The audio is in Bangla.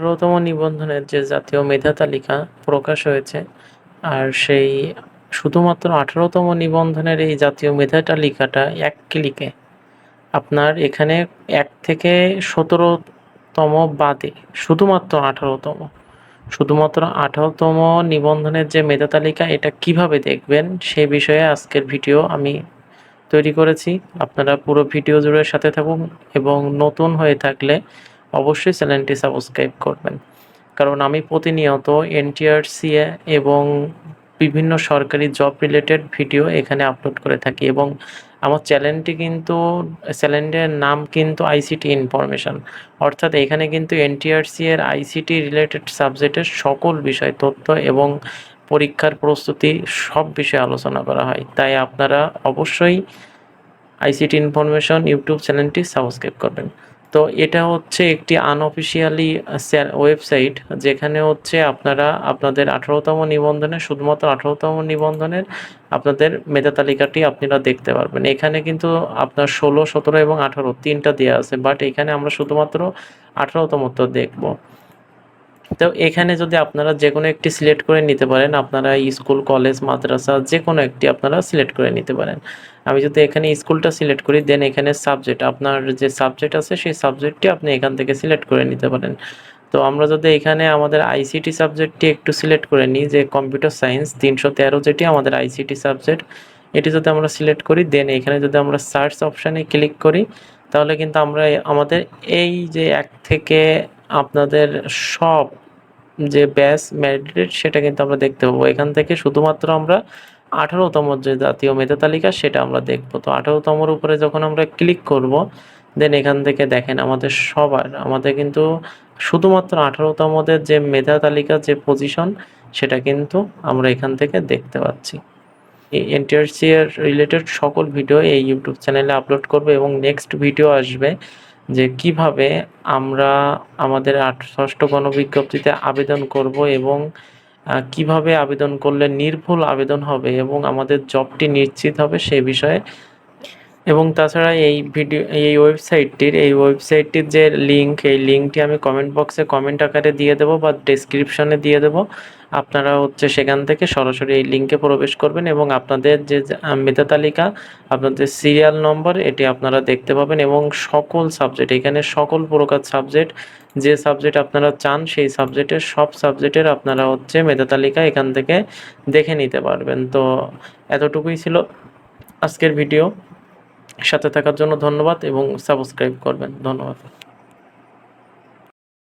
আঠারোতম নিবন্ধনের যে জাতীয় মেধা তালিকা প্রকাশ হয়েছে, আর সেই শুধুমাত্র আঠারোতম নিবন্ধনের এই জাতীয় মেধা তালিকাটা এক ক্লিকে। আপনার এখানে এক থেকে সতেরোতম বাদে শুধুমাত্র আঠারোতম। শুধুমাত্র আঠারোতম নিবন্ধনের যে মেধা তালিকা, এটা কীভাবে দেখবেন সে বিষয়ে আজকের ভিডিও আমি তৈরি করেছি। আপনারা পুরো ভিডিও জুড়ে সাথে থাকুন এবং নতুন হয়ে থাকলে অবশ্যই চ্যানেলটি সাবস্ক্রাইব করবেন। কারণ আমি প্রতিনিয়ত এনটিআরসিএ এবং বিভিন্ন সরকারি জব রিলেটেড ভিডিও এখানে আপলোড করে থাকি এবং আমার চ্যানেলটি কিন্তু, চ্যানেলের নাম কিন্তু আইসিটি ইনফরমেশন। অর্থাৎ এখানে কিন্তু এনটিআরসি এর আইসিটি রিলেটেড সাবজেক্টের সকল বিষয়, তথ্য এবং পরীক্ষার প্রস্তুতি সব বিষয়ে আলোচনা করা হয়। তাই আপনারা অবশ্যই আইসিটি ইনফরমেশন ইউটিউব চ্যানেলটি সাবস্ক্রাইব করবেন। তো এটা হচ্ছে একটি আনঅফিসিয়ালি ওয়েবসাইট যেখানে হচ্ছে আপনারা আপনাদের আঠারোতম নিবন্ধনে, শুধুমাত্র আঠারোতম নিবন্ধনের আপনাদের মেধা তালিকাটি আপনারা দেখতে পারবেন। এখানে কিন্তু আপনার ষোলো, সতেরো এবং আঠারো তিনটা দেওয়া আছে বাট এখানে আমরা শুধুমাত্র আঠারোতমত্ব দেখব। তো এখানে যদি আপনারা যে কোনো একটি সিলেক্ট করে নিতে পারেন, আপনারা স্কুল, কলেজ, মাদ্রাসা যে কোনো একটি আপনারা সিলেক্ট করে নিতে পারেন। আমি যদি এখানে স্কুলটা সিলেক্ট করি দেন এখানে সাবজেক্ট আপনার যে সাবজেক্ট আছে, সেই সাবজেক্টটি আপনি এখান থেকে সিলেক্ট করে নিতে পারেন। তো আমরা যদি এখানে আমাদের আইসিটি সাবজেক্টটি একটু সিলেক্ট করে নিই, যে কম্পিউটার সায়েন্স তিনশো তেরো যেটি আমাদের আইসিটি সাবজেক্ট এটি যদি আমরা সিলেক্ট করি দেন এখানে যদি আমরা সার্চ অপশানে ক্লিক করি, তাহলে কিন্তু আমরা আমাদের এই যে এক থেকে আপনাদের সব যে ব্যাস ম্যারিটেড সেটা কিন্তু আমরা দেখতে পাবো। এখান থেকে শুধুমাত্র আমরা আঠারোতম যে জাতীয় মেধা তালিকা, সেটা আমরা দেখব। তো আঠারোতমর উপরে যখন আমরা ক্লিক করব, দেন এখান থেকে দেখেন আমাদের সবার, আমাদের কিন্তু শুধুমাত্র আঠারোতমদের যে মেধা তালিকা, যে পজিশন সেটা কিন্তু আমরা এখান থেকে দেখতে পাচ্ছি। এনটিআরসি এর রিলেটেড সকল ভিডিও এই ইউটিউব চ্যানেলে আপলোড করবে এবং নেক্সট ভিডিও আসবে। যে কীভাবে আমরা আমাদের আট, ষষ্ঠ গণবিজ্ঞপ্তিতে আবেদন করব এবং কীভাবে আবেদন করলে নির্ভুল আবেদন হবে এবং আমাদের জবটি নিশ্চিত হবে সে বিষয়ে। এবং তাছাড়া এই ভিডিও, এই ওয়েবসাইটটির এই ওয়েবসাইটটির যে লিঙ্ক এই লিঙ্কটি আমি কমেন্ট বক্সে কমেন্ট আকারে দিয়ে দেবো বা ডেসক্রিপশনে দিয়ে দেবো। আপনারা হচ্ছে সেখান থেকে সরাসরি এই লিঙ্কে প্রবেশ করবেন এবং আপনাদের যে মেধা তালিকা, আপনাদের সিরিয়াল নম্বর এটি আপনারা দেখতে পাবেন এবং সকল সাবজেক্ট এখানে সকল প্রকার সাবজেক্ট যে সাবজেক্ট আপনারা চান সেই সাবজেক্টের সব সাবজেক্টের আপনারা হচ্ছে মেধা তালিকা এখান থেকে দেখে নিতে পারবেন। তো এতটুকুই ছিল আজকের ভিডিও সাথে থাকার জন্য ধন্যবাদ এবং সাবস্ক্রাইব করবেন। ধন্যবাদ।